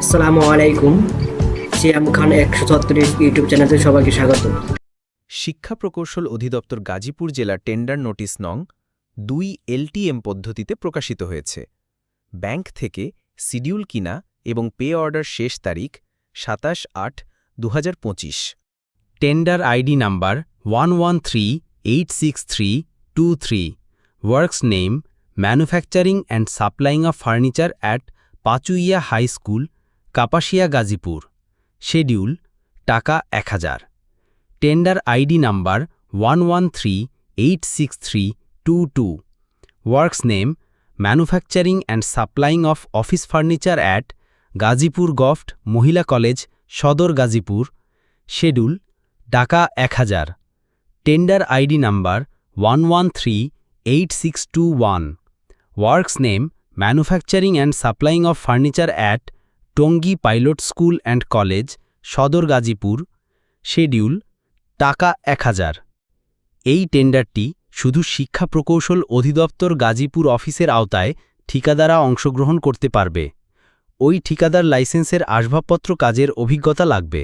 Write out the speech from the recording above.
আসসালামু আলাইকুম। সিয়াম খান একশো ছত্রিশ ইউটিউব চ্যানেলে সবাইকে স্বাগত। শিক্ষা প্রকৌশল অধিদপ্তর গাজীপুর জেলা টেন্ডার নোটিশ নং দুই এলটিএম পদ্ধতিতে প্রকাশিত হয়েছে। ব্যাংক থেকে সিডিউল কিনা এবং পে অর্ডার শেষ তারিখ সাতাশ আট দু tender ID number one one three eight six three two three. Works name manufacturing and supplying of furniture at Pachuiya high school Kapasia Gazipur. Schedule, টাকা এক হাজার। Tender ID number one one eight six two two. Name, manufacturing and supplying of office furniture at Gazipur গফট মহিলা college, সদর Gazipur. Schedule, টাকা এক হাজার। Tender ID number one one three eight six two one. Works name, manufacturing and supplying of furniture at Tongi pilot school and college, সদর Gazipur, schedule, টাকা এক হাজার। এই টেন্ডারটি শুধু শিক্ষা প্রকৌশল অধিদপ্তর গাজীপুর অফিসের আওতায় ঠিকাদারা অংশগ্রহণ করতে পারবে। ওই ঠিকাদার লাইসেন্সের আসবাবপত্র কাজের অভিজ্ঞতা লাগবে।